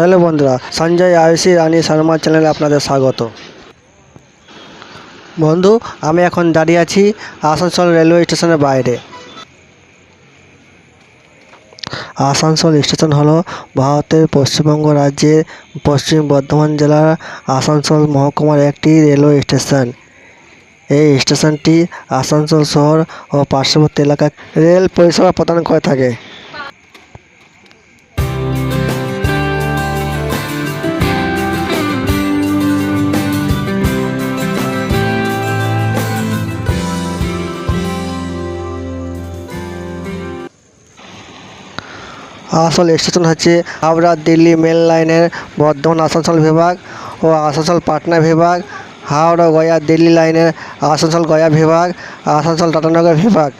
Hello বন্ধুরা, সঞ্জয় আয়ুষী রানী শর্মা চ্যানেলে আপনাদের স্বাগত। বন্ধু, আমি এখন দাঁড়িয়ে আছি আসানসোল রেলওয়ে স্টেশনের বাইরে। আসানসোল স্টেশন হলো ভারতের পশ্চিমবঙ্গ রাজ্যের পশ্চিম বর্ধমান জেলার আসানসোল মহকুমার একটি রেলওয়ে স্টেশন। এই স্টেশনটি আসানসোল শহর ও পার্শ্ববর্তী এলাকায় রেল পরিষেবা প্রদান করে থাকে। আসল স্টেশন হচ্ছে হাওড়া, দিল্লি মেল লাইনের বর্ধমান আসানসোল বিভাগ ও আসানসোল পাটনা বিভাগ, হাওড়া, গয়া, দিল্লি লাইনের আসানসোল, গয়া বিভাগ, আসানসোল টাটানগর বিভাগ।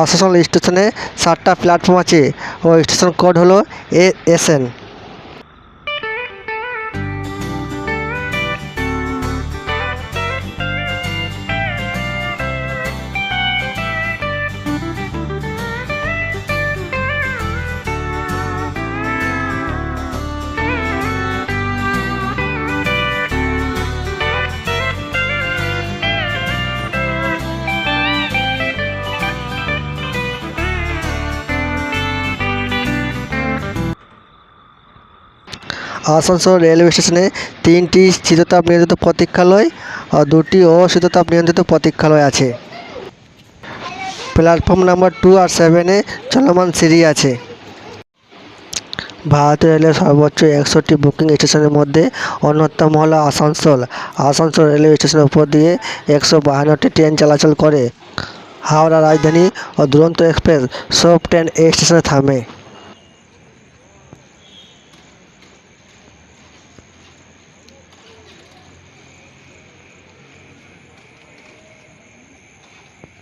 আসানসোল স্টেশনে সাতটা প্ল্যাটফর্ম আছে। ও স্টেশন কোড হলো A S N Asansol railway স্টেশনে তিনটি শীততাপ নিয়ন্ত্রিত প্রতীক্ষালয় ও দুটি অশীততাপ নিয়ন্ত্রিত প্রতীক্ষালয় আছে। প্ল্যাটফর্ম নাম্বার টু আর সেভেনে চলমান সিঁড়ি আছে। ভারতীয় রেলের সর্বোচ্চ একশোটি বুকিং স্টেশনের মধ্যে অন্যতম হল আসানসোল। আসানসোল রেলওয়ে স্টেশনের উপর দিয়ে একশো বাহান্নটি ট্রেন চলাচল করে। হাওড়া রাজধানী ও দুরন্ত এক্সপ্রেস সব ট্রেন এই স্টেশনে থামে।